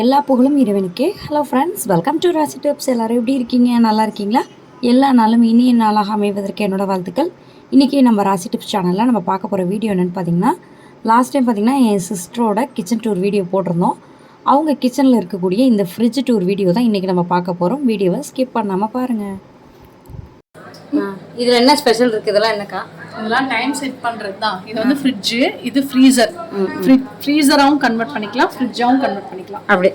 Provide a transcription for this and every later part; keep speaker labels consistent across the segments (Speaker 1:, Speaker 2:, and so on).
Speaker 1: எல்லா புகழும் இறைவனுக்கே hello friends welcome to Rasi tips எல்லோரும் எப்படி இருக்கீங்க நல்லா இருக்கீங்களா எல்லா நாளும் இனிய நாளாக அமைவதற்கு என்னோடய வாழ்த்துக்கள் இன்றைக்கி நம்ம ராசி டிப்ஸ் சேனலில் நம்ம பார்க்க போகிற வீடியோ என்னென்னு பார்த்தீங்கன்னா லாஸ்ட் டைம் பார்த்திங்கன்னா என் சிஸ்டரோட கிச்சன் டூர் வீடியோ போட்டிருந்தோம் அவங்க கிச்சனில் இருக்கக்கூடிய இந்த ஃப்ரிட்ஜ் டூர் வீடியோ தான் இன்றைக்கி நம்ம பார்க்க போகிறோம் வீடியோவை ஸ்கிப் பண்ணாமல் பாருங்கள்
Speaker 2: இதில் என்ன ஸ்பெஷல் இருக்குது இதெல்லாம் என்னக்கா
Speaker 3: இதெல்லாம் டைம் செட் பண்றது தான் இது வந்து ஃப்ரிட்ஜு இது ஃப்ரீசர் ஃப்ரீசராகவும் கன்வெர்ட் பண்ணிக்கலாம் ஃப்ரிட்ஜாவும் கன்வெர்ட் பண்ணிக்கலாம் அப்படியே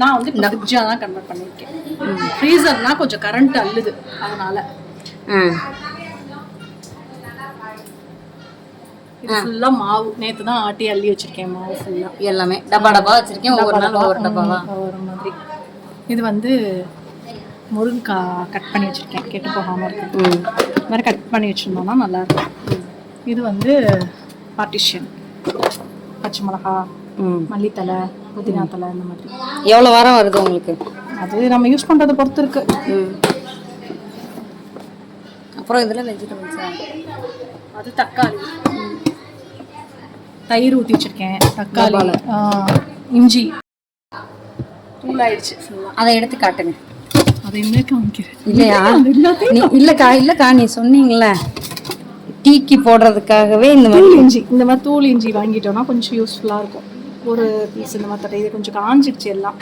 Speaker 3: நான் வந்து ஃப்ரிட்ஜாக தான் கன்வெர்ட் பண்ணியிருக்கேன் ஃப்ரீசர்னா கொஞ்சம் கரண்ட் அல்லுது அதனால இது ஃபுல்லாக மாவு நேற்று தான் ஆட்டி அள்ளி வச்சிருக்கேன் மாவு ஃபுல்லா
Speaker 2: எல்லாமே டபா டபா வச்சிருக்கேன் ஒவ்வொரு நாள் ஒவ்வொரு டப்பாவா
Speaker 3: ஒவ்வொரு மாதிரி இது வந்து முருங்கைக்காய் கட் பண்ணி வச்சுருக்கேன் கெட்டு போகாமல் இருக்கும் இது மாதிரி கட் பண்ணி வச்சுருந்தோம்னா நல்லாயிருக்கும் இது வந்து பார்ட்டிஷியன் பச்சை மிளகா மல்லித்தலை புதினா தலை இந்த
Speaker 2: மாதிரி எவ்வளோ வாரம் வருது உங்களுக்கு
Speaker 3: அது நம்ம யூஸ் பண்ணுறத பொறுத்து இருக்கு
Speaker 2: அப்புறம் இதில் வெஜிடபிள்ஸ்
Speaker 3: அது தக்காளி தயிர் ஊற்றி வச்சுருக்கேன் தக்காளி இஞ்சி தூள் ஆயிடுச்சு
Speaker 2: அதை எடுத்து காட்டுங்க
Speaker 3: இல்லையா
Speaker 2: இல்லைக்கா இல்லைக்கா நீ சொன்னீங்களே டீக்கி போடுறதுக்காகவே இந்த
Speaker 3: மாதிரி இஞ்சி இந்த மாதிரி தூள் இஞ்சி வாங்கிட்டோம்னா கொஞ்சம் யூஸ்ஃபுல்லாக இருக்கும் ஒரு பீஸ் இந்த மாதிரி தட்டை இது கொஞ்சம் காஞ்சிடுச்சு எல்லாம்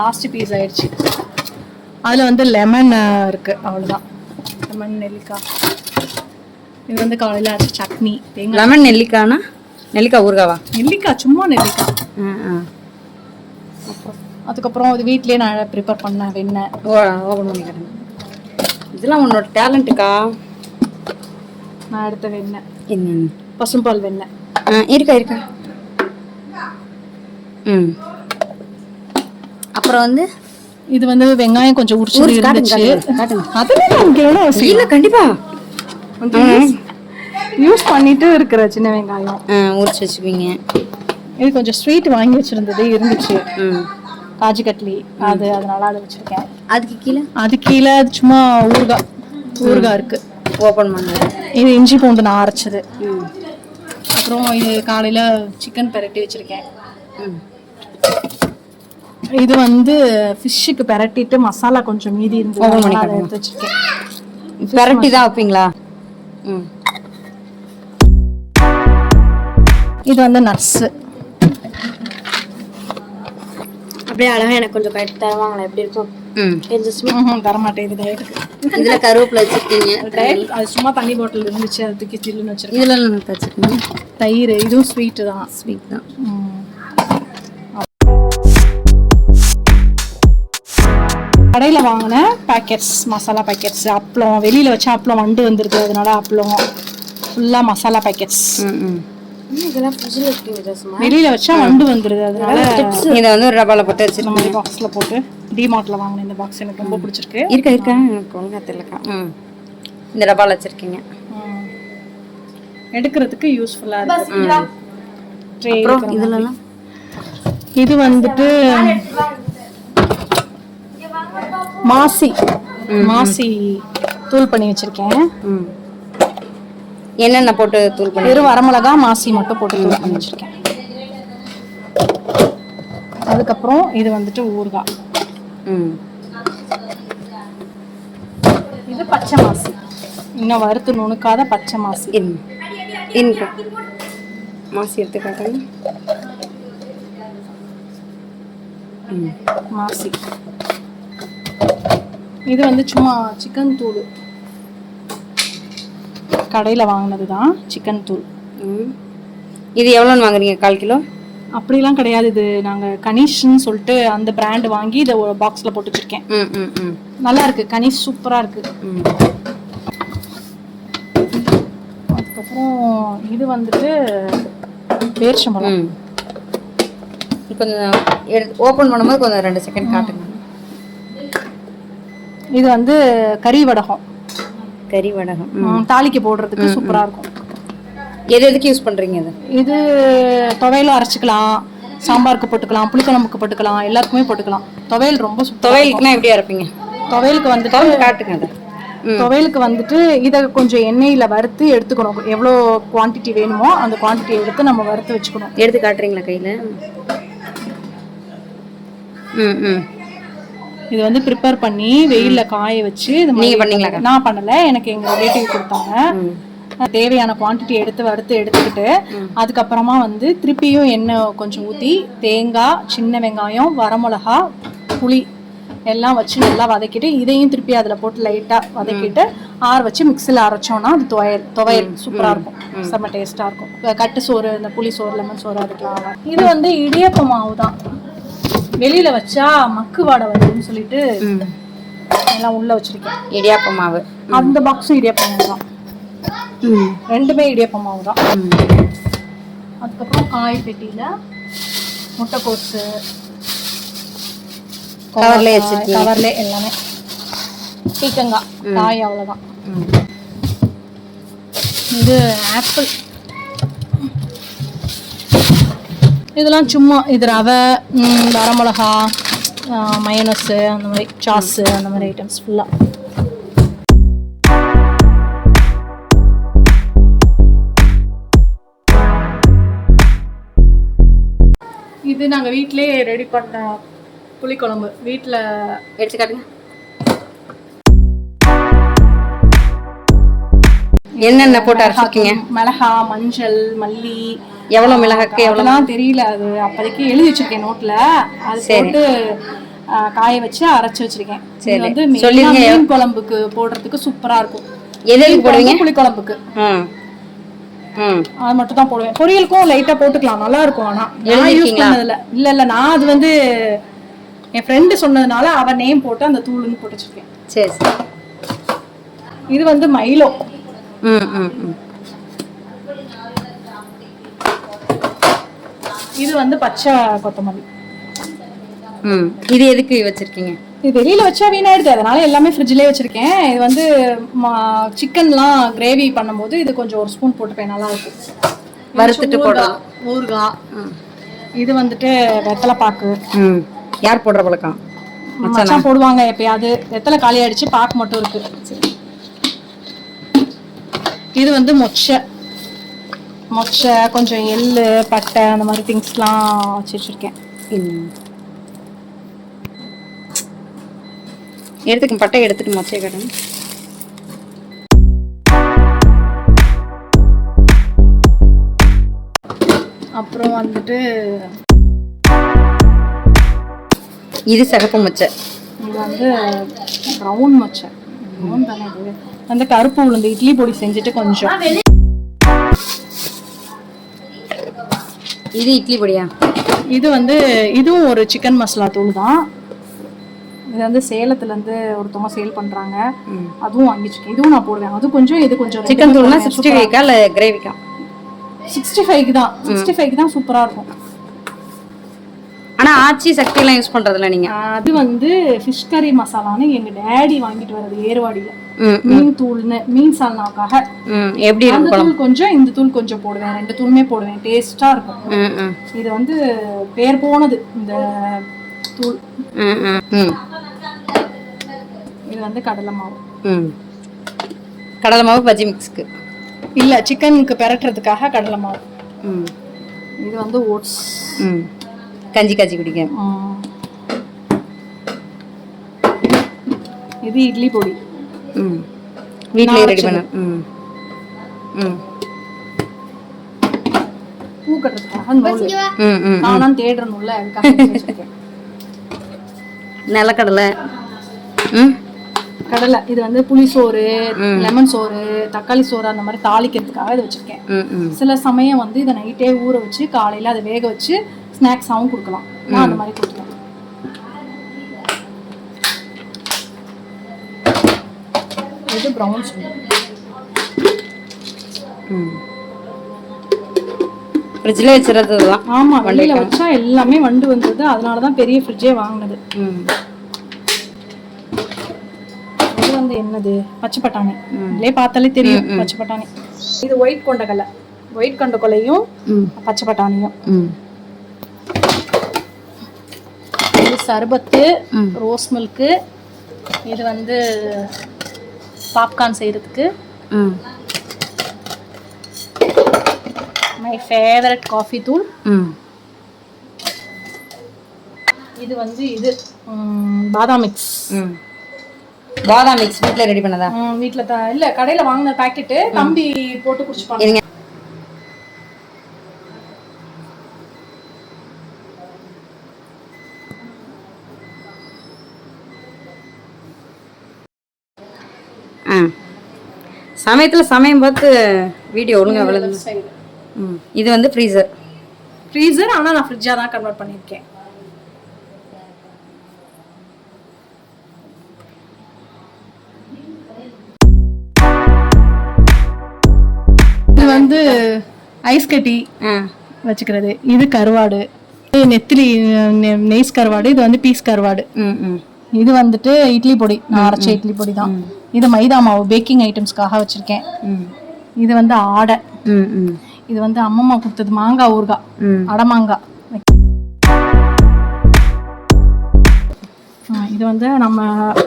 Speaker 3: லாஸ்ட் பீஸ் ஆயிடுச்சு அதில் வந்து லெமன் இருக்குது அவ்வளோதான் லெமன் நெல்லிக்காய் இது வந்து காலையில் அரைச்ச சட்னி
Speaker 2: தேங்காய் லெமன் நெல்லிக்காய்னா நெல்லிக்காய் ஊறுகாவா
Speaker 3: நெல்லிக்காய் சும்மா நெல்லிக்காய் ஆ ஆ அதுக்கப்புறம் அது வீட்லேயே நான் ப்ரிப்பேர் பண்ணேன் வெண்ணெய்
Speaker 2: ஓபன் பண்ணிக்கிறேன் இதெல்லாம் உன்னோட டேலண்ட்டுக்கா
Speaker 3: நான் எடுத்த வெண்ணெய் என்ன பசும்பால் வெண்ணெய்
Speaker 2: இருக்கா இருக்கா ம் அப்புறம் வந்து
Speaker 3: இது வந்து வெங்காயம் கொஞ்சம் உரிச்சு இருந்துச்சு
Speaker 2: அதெல்லாம் இல்ல கண்டிப்பா
Speaker 3: யூஸ் பண்ணிட்டு இருக்கிற சின்ன வெங்காயம்
Speaker 2: உரிச்சு வச்சுக்கிங்க
Speaker 3: இது கொஞ்சம் ஸ்வீட் வாங்கி வச்சிருந்தது இருந்துச்சு காஜு கட்லி அது அதனால அதை வச்சிருக்கேன்
Speaker 2: அதுக்கு கீழே அது கீழே சும்மா ஊறுகா ஊறுகா இருக்கு ஓப்பன் பண்ணுங்க
Speaker 3: இது இஞ்சி பூண்டு நான் அரைச்சது அப்புறம் இது காலையில் சிக்கன் பெரட்டி வச்சிருக்கேன் இது வந்து ஃபிஷ்ஷுக்கு பெரட்டிட்டு மசாலா கொஞ்சம் மீதி இருந்து
Speaker 2: எடுத்து வச்சிருக்கேன் பெரட்டி தான் வைப்பீங்களா ம்
Speaker 3: இது வந்து நர்ஸு
Speaker 2: அப்படியே அழகா எனக்கு கொஞ்சம் கட்டி தருவாங்களா எப்படி இருக்கும்
Speaker 3: கடையில அது சும்மா தண்ணி இருந்துச்சு
Speaker 2: சில்லுன்னு
Speaker 3: தயிர் இதுவும் தான் ஸ்வீட் தான் கடையில் வாங்கின பேக்கெட்ஸ் மசாலா பேக்கெட்ஸ் அப்பளம் வெளியில் வச்சு அப்பளம் வண்டு வந்துருக்கு அதனால அப்பளம் ஃபுல்லாக மசாலா பேக்கெட்ஸ் ம் ம் வெளியில வெளியில் வச்சா வண்டு வந்துடுது அதனால இதை வந்து ஒரு ரபால போட்டு வச்சிருக்கோம் மாதிரி பாக்ஸில் போட்டு டிமார்ட்டில் வாங்கின இந்த பாக்ஸ் எனக்கு ரொம்ப பிடிச்சிருக்கு
Speaker 2: இருக்க இருக்க எனக்கு ஒழுங்காக இந்த ரபால வச்சுருக்கீங்க
Speaker 3: எடுக்கிறதுக்கு யூஸ்ஃபுல்லாக
Speaker 2: இருக்கு
Speaker 3: இது வந்துட்டு மாசி மாசி தூள் பண்ணி வச்சிருக்கேன்
Speaker 2: என்னென்ன போட்டு தூள்
Speaker 3: பண்ணி வெறும் வரமிளகா மாசி மட்டும் போட்டு தூள் பண்ணி வச்சுருக்கேன் அதுக்கப்புறம் இது வந்துட்டு ஊறுகாய் இது பச்சை மாசி இன்னும் வறுத்து நுணுக்காத பச்சை மாசி இன்கோ மாசி எடுத்து காட்டுங்க மாசி இது வந்து சும்மா சிக்கன் தூள் கடையில் வாங்கினது தான் சிக்கன் தூள்
Speaker 2: இது எவ்வளோன்னு வாங்குறீங்க கால் கிலோ
Speaker 3: அப்படிலாம் கிடையாது இது நாங்கள் கனிஷ்னு சொல்லிட்டு அந்த பிராண்ட் வாங்கி இதை பாக்ஸில் போட்டு வச்சுருக்கேன் நல்லா இருக்கு கனிஷ் சூப்பராக இருக்கு அதுக்கப்புறம் இது வந்துட்டு பேர்ச்சம்பழம்
Speaker 2: கொஞ்சம் எடுத்து ஓப்பன் பண்ணும்போது கொஞ்சம் ரெண்டு செகண்ட் காட்டுங்க
Speaker 3: இது வந்து கறி வடகம் கறி வடகம் தாளிக்கு போடுறதுக்கு சூப்பரா இருக்கும்
Speaker 2: எது எதுக்கு யூஸ் பண்றீங்க இது
Speaker 3: இது துவையில அரைச்சிக்கலாம் சாம்பாருக்கு போட்டுக்கலாம் புளிக்குழம்புக்கு போட்டுக்கலாம் எல்லாருக்குமே போட்டுக்கலாம் துவையல் ரொம்ப
Speaker 2: துவையலுக்குன்னா எப்படி அரைப்பீங்க துவையலுக்கு வந்து காட்டுங்க அதை
Speaker 3: துவையலுக்கு வந்துட்டு இதை கொஞ்சம் எண்ணெயில வறுத்து எடுத்துக்கணும் எவ்வளோ குவான்டிட்டி வேணுமோ அந்த குவான்டிட்டியை எடுத்து நம்ம வறுத்து வச்சுக்கணும்
Speaker 2: எடுத்து காட்டுறீங்களா கையில்
Speaker 3: ம் ம் இது வந்து ப்ரிப்பேர் பண்ணி வெயிலில் காய வச்சு
Speaker 2: இது நான் பண்ணலை
Speaker 3: எனக்கு எங்கள் ரிலேட்டிவ் கொடுத்தாங்க தேவையான குவான்டிட்டி எடுத்து வறுத்து எடுத்துக்கிட்டு அதுக்கப்புறமா வந்து திருப்பியும் எண்ணெய் கொஞ்சம் ஊற்றி தேங்காய் சின்ன வெங்காயம் வரமிளகா புளி எல்லாம் வச்சு நல்லா வதக்கிட்டு இதையும் திருப்பி அதில் போட்டு லைட்டாக வதக்கிட்டு ஆற வச்சு மிக்சியில் அரைச்சோன்னா அது துவையல் துவையல் சூப்பராக இருக்கும் செம்ம டேஸ்ட்டாக இருக்கும் கட்டு சோறு இந்த புளி சோறு லெமன் சோறு அதுக்கெலாம் இது வந்து இடியப்ப மாவு தான் வெளியில வச்சா மக்கு வாட வருதுன்னு சொல்லிட்டு எல்லாம் உள்ள வச்சிருக்கேன்
Speaker 2: இடியாப்ப மாவு
Speaker 3: அந்த பாக்ஸும் இடியாப்ப மாவு தான் ரெண்டுமே இடியாப்ப மாவு தான் அதுக்கப்புறம் காய் பெட்டியில முட்டைக்கோசு
Speaker 2: கவர்ல கவர்ல எல்லாமே
Speaker 3: பீக்கங்காய் காய் அவ்வளோதான் இது ஆப்பிள் இதெல்லாம் சும்மா இது ரவை வரமிளகா மயனஸ் அந்த மாதிரி சாஸ் அந்த மாதிரி ஐட்டம்ஸ் ஃபுல்லாக இது நாங்கள் வீட்டிலே ரெடி பண்ண புளிக்குழம்பு வீட்டில்
Speaker 2: எடுத்துக்காட்டுங்க என்னென்ன போட்டு அரைச்சிருக்கீங்க
Speaker 3: மிளகா மஞ்சள் மல்லி
Speaker 2: எவ்வளவு மிளகாக்கு
Speaker 3: எவ்வளவுலாம் தெரியல அது அப்போதைக்கு எழுதி வச்சிருக்கேன் நோட்ல அது போட்டு காய வச்சு அரைச்சு வச்சிருக்கேன் சரி வந்து மீன் குழம்புக்கு போடுறதுக்கு சூப்பரா இருக்கும்
Speaker 2: எதுக்கு போடுவீங்க புளி புளிக்குழம்புக்கு
Speaker 3: அது மட்டும் தான் போடுவேன் பொரியலுக்கும் லைட்டா போட்டுக்கலாம் நல்லா இருக்கும் ஆனா
Speaker 2: நான் யூஸ் பண்ணதுல
Speaker 3: இல்ல இல்ல நான் அது வந்து என் ஃப்ரெண்டு சொன்னதுனால அவ நேம் போட்டு அந்த தூளுன்னு போட்டு வச்சிருக்கேன் சரி இது வந்து மயிலோ இது வந்து பச்சை கொத்தமல்லி
Speaker 2: ம் இது எதுக்கு வச்சிருக்கீங்க
Speaker 3: இது வெளியில வச்சா வீணாயிடுது அதனால எல்லாமே ஃப்ரிட்ஜ்லேயே வச்சிருக்கேன் இது வந்து சிக்கன்லாம் கிரேவி பண்ணும்போது இது கொஞ்சம் ஒரு ஸ்பூன் போட்டுப்பேன் நல்லா இருக்கும்
Speaker 2: வறுத்துட்டு போடலாம் ஊறுகாய்
Speaker 3: இது வந்துட்டு வெத்தலை பாக்கு
Speaker 2: யார் போடுற பழக்கம்
Speaker 3: மச்சான் போடுவாங்க எப்பயாவது வெத்தலை காலி ஆயிடுச்சு பாக்கு மட்டும் இருக்கு இது வந்து மொச்சை மொச்சை கொஞ்சம் எள்ளு பட்டை அந்த மாதிரி திங்ஸ்லாம் வச்சு வச்சுருக்கேன் எடுத்துக்கும் பட்டை எடுத்துட்டு மொச்சை கடன் அப்புறம் வந்துட்டு
Speaker 2: இது சிறப்பு மொச்சை
Speaker 3: இது வந்து ப்ரௌன் மொச்சை ப்ரௌன் தானே இது அந்த கருப்பு உளுந்து இட்லி பொடி செஞ்சுட்டு கொஞ்சம்
Speaker 2: இது இட்லி பொடியா
Speaker 3: இது வந்து இதுவும் ஒரு சிக்கன் மசாலா தூள் தான் இது வந்து சேலத்துல இருந்து ஒருத்தவங்க சேல் பண்றாங்க அதுவும் வாங்கிச்சு இதுவும் நான் போடுவேன் அது
Speaker 2: கொஞ்சம் இது கொஞ்சம் சிக்கன் தூள்னா சிக்ஸ்டி ஃபைவ்க்கா இல்லை கிரேவிக்கா
Speaker 3: சிக்ஸ்டி ஃபைவ்க்கு தான் சிக்ஸ்டி ஃபைவ்க்கு தான் சூப்பராக இருக்கும்
Speaker 2: ஆனால் ஆச்சி சக்தியெல்லாம் யூஸ் பண்ணுறதில்ல நீங்கள்
Speaker 3: அது வந்து ஃபிஷ் கறி மசாலான்னு எங்கள் டேடி வாங்கிட்டு வர்றது ஏர்வாடியில் மீன் தூள்னு மீன் சால்னாவுக்காக
Speaker 2: எப்படி அந்த தூள்
Speaker 3: கொஞ்சம் இந்த தூள் கொஞ்சம் போடுவேன் ரெண்டு தூளுமே போடுவேன் டேஸ்டா இருக்கும் இது வந்து பேர் போனது இந்த தூள் இது வந்து கடலை மாவு
Speaker 2: கடலை மாவு பஜ்ஜி மிக்ஸ்க்கு
Speaker 3: இல்லை சிக்கனுக்கு பெரட்டுறதுக்காக கடலை மாவு இது வந்து ஓட்ஸ்
Speaker 2: கஞ்சி காய்ச்சி குடிக்கும்
Speaker 3: இது இட்லி பொடி
Speaker 2: ம் வீட்டிலே ரெடி பண்ண ம் ம்
Speaker 3: பூ கட்டுறதுக்காக நிலக்கடலை ம் கடலை இது வந்து புளி சோறு லெமன் சோறு தக்காளி சோறு அந்த மாதிரி தாளிக்கிறதுக்காக இதை வச்சிருக்கேன் சில சமயம் வந்து இதை நைட்டே ஊற வச்சு காலையில அதை வேக வச்சு ஸ்நாக்ஸாகவும் கொடுக்கலாம் நான் அந்த மாதிரி கொடுத்துருவேன் இது
Speaker 2: ஃப்ரிட்ஜில் வச்சுறது தான்
Speaker 3: ஆமாம் வண்டியில் வச்சா எல்லாமே வண்டு வந்தது அதனால தான் பெரிய ஃப்ரிட்ஜே வாங்கினது இது வந்து என்னது பச்சை பட்டாணி இதுலேயே பார்த்தாலே தெரியும் பச்சை பட்டாணி இது ஒயிட் கொண்டக்கடலை ஒயிட் கொண்டக்கொலையும் பச்சை பட்டாணியும் சர்பத்து ரோஸ் மில்க்கு இது வந்து பாப்கார்ன் செய்கிறதுக்கு மை ஃபேவரட் காஃபி தூள் இது வந்து இது பாதாம் மிக்ஸ்
Speaker 2: பாதாம் மிக்ஸ் வீட்டில் ரெடி பண்ணதா
Speaker 3: வீட்டில் தான் இல்லை கடையில் வாங்கின பேக்கெட்டு தம்பி போட்டு குடிச்சுப்பாங்க
Speaker 2: சமயத்தில் சமயம் பார்த்து வீடியோ ஒழுங்கா விழுது இது வந்து ஃப்ரீசர்
Speaker 3: ஃப்ரீசர் ஆனால் நான் ஃப்ரிட்ஜாக தான் கன்வெர்ட் பண்ணியிருக்கேன் இது வந்து ஐஸ் கட்டி வச்சுக்கிறது இது கருவாடு நெத்திலி நெய்ஸ் கருவாடு இது வந்து பீஸ் கருவாடு ம் ம் இது வந்துட்டு இட்லி பொடி நான் அரைச்ச இட்லி பொடி தான் இது மைதா மாவு பேக்கிங் ஐட்டம்ஸ்க்காக வச்சிருக்கேன் இது வந்து ஆடை இது வந்து அம்மம்மா கொடுத்தது மாங்காய் ஊறுகாய் அடமாங்காய் இது வந்து நம்ம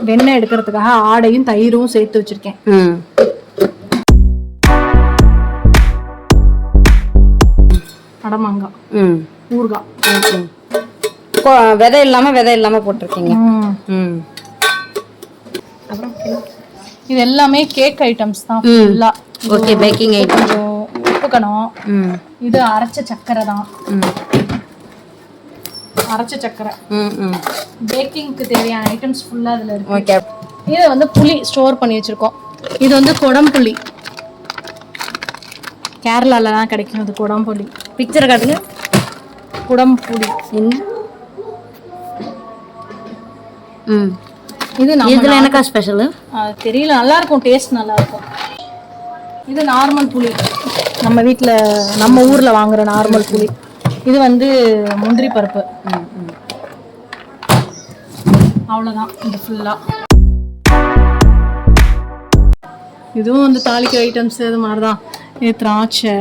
Speaker 3: வெண்ணெய் எடுக்கிறதுக்காக ஆடையும் தயிரும் சேர்த்து வச்சிருக்கேன் அடமாங்காய் ஊறுகாய்
Speaker 2: விதை இல்லாமல் விதை இல்லாமல் போட்டிருக்கீங்க ம்
Speaker 3: இது எல்லாமே கேக் ஐட்டம்ஸ் தான் ஃபுல்லாக
Speaker 2: ஓகே பேக்கிங் ஐட்டம்
Speaker 3: உப்புக்கணும் இது அரைச்ச சக்கரை தான் அரைச்ச சக்கரை பேக்கிங்க்கு தேவையான ஐட்டம்ஸ் ஃபுல்லாக அதில் இருக்கு ஓகே இதை வந்து புளி ஸ்டோர் பண்ணி வச்சுருக்கோம் இது வந்து குடம்புளி கேரளாவில் தான் கிடைக்கும் அது குடம்புளி பிக்சர் காட்டுங்க குடம்புளி என்ன
Speaker 2: இது இதில் எனக்கா ஸ்பெஷலு
Speaker 3: தெரியல நல்லாயிருக்கும் டேஸ்ட் நல்லாயிருக்கும் இது நார்மல் புளி நம்ம வீட்டில் நம்ம ஊரில் வாங்குற நார்மல் புளி இது வந்து முந்திரி பருப்பு அவ்வளவுதான் இது ஃபுல்லாக இதுவும் வந்து தாளிக்கிற ஐட்டம்ஸ் இது மாதிரி தான் இது திராட்சை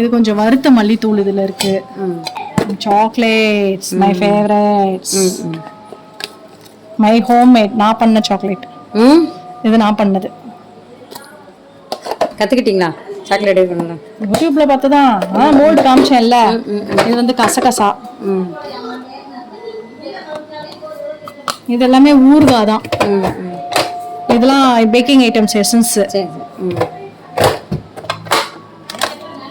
Speaker 3: இது கொஞ்சம் வறுத்த மல்லித்தூள் இதில் இருக்குது chocolates my favourites my home made நான் பண்ண சாக்லேட் இது நான் பண்ணது
Speaker 2: கற்றுக்கிட்டீங்களா சாக்லேட் பண்ணலாம்
Speaker 3: யூடியூப்பில் பார்த்து தான் ஆ மோல்டு காமிச்சேன்ல இது வந்து கசகசா இது எல்லாமே ஊறுகாய் தான் இதெல்லாம் பேக்கிங் ஐட்டம்ஸ் எசன்ஸ்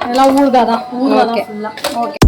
Speaker 3: இதெல்லாம் ஊறுகாய் தான் ஊருகா ஓகே